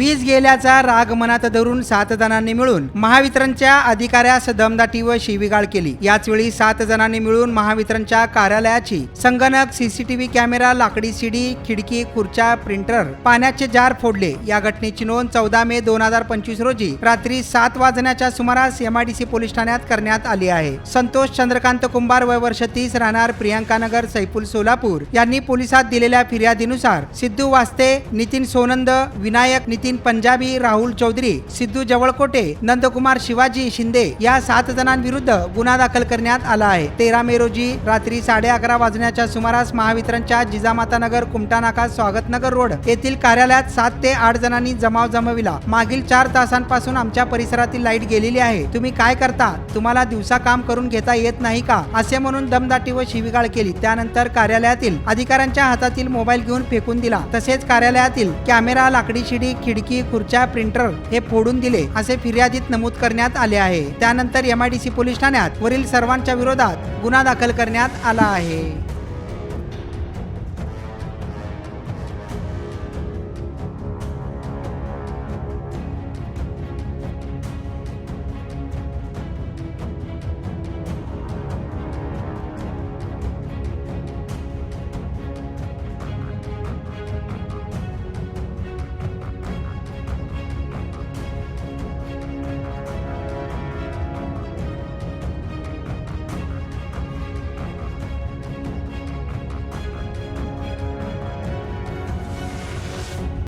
वीज गेल्याचा राग मनात धरून सात जणांनी मिळून महावितरणच्या अधिकाऱ्यास दमदाटी व शिवीगाळ केली. याच वेळी सात जणांनी मिळून महावितरणच्या कार्यालयाची संगणक सीसीटीव्ही कॅमेरा लाकडी सीडी खिडकी खुर्च्या प्रिंटर पाण्याचे जार फोडले. या घटनेची नोंद चौदा मे दोन हजार पंचवीस रोजी रात्री सात वाजण्याच्या सुमारास एमआयडीसी पोलीस ठाण्यात करण्यात आली आहे. संतोष चंद्रकांत कुंभार वय वर्ष तीस राहणार प्रियांकानगर सैफुल सोलापूर. यांनी पोलिसात दिलेल्या फिर्यादीनुसार सिद्धू वास्ते नितीन सोनंद विनायक नितीन पंजाबी राहुल चौधरी सिद्धू जवळकोटे नंदकुमार शिवाजी शिंदे या सात जणांविरुद्ध गुन्हा दाखल करण्यात आला आहे. तेरा मे रोजी रात्री साडे अकरा वाजण्याच्या सुमारास महावितरणच्या जिजामाता नगर कुमटा नाका स्वागत नगर रोड येथील कार्यालयात सात ते आठ जणांनी जमाव जमविला. मागील चार तासांपासून आमच्या परिसरातील लाइट गेलेली आहे. तुम्ही काय करता? तुम्हाला दिवसा काम करून घेता येत नाही का? असे म्हणून दमदाटी व शिवीगाळ केली. त्यानंतर कार्यालयातील अधिकाऱ्यांच्या हातातील मोबाईल घेऊन फेकून दिला. तसेच कार्यालयातील कॅमेरा लाकडी शिडी खिडी खिडकी खुर्च्या प्रिंटर हे फोडून दिले असे फिर्यादीत नमूद करण्यात आले आहे. त्यानंतर एमआयडीसी पोलीस ठाण्यात वरील सर्वांच्या विरोधात गुन्हा दाखल करण्यात आला आहे.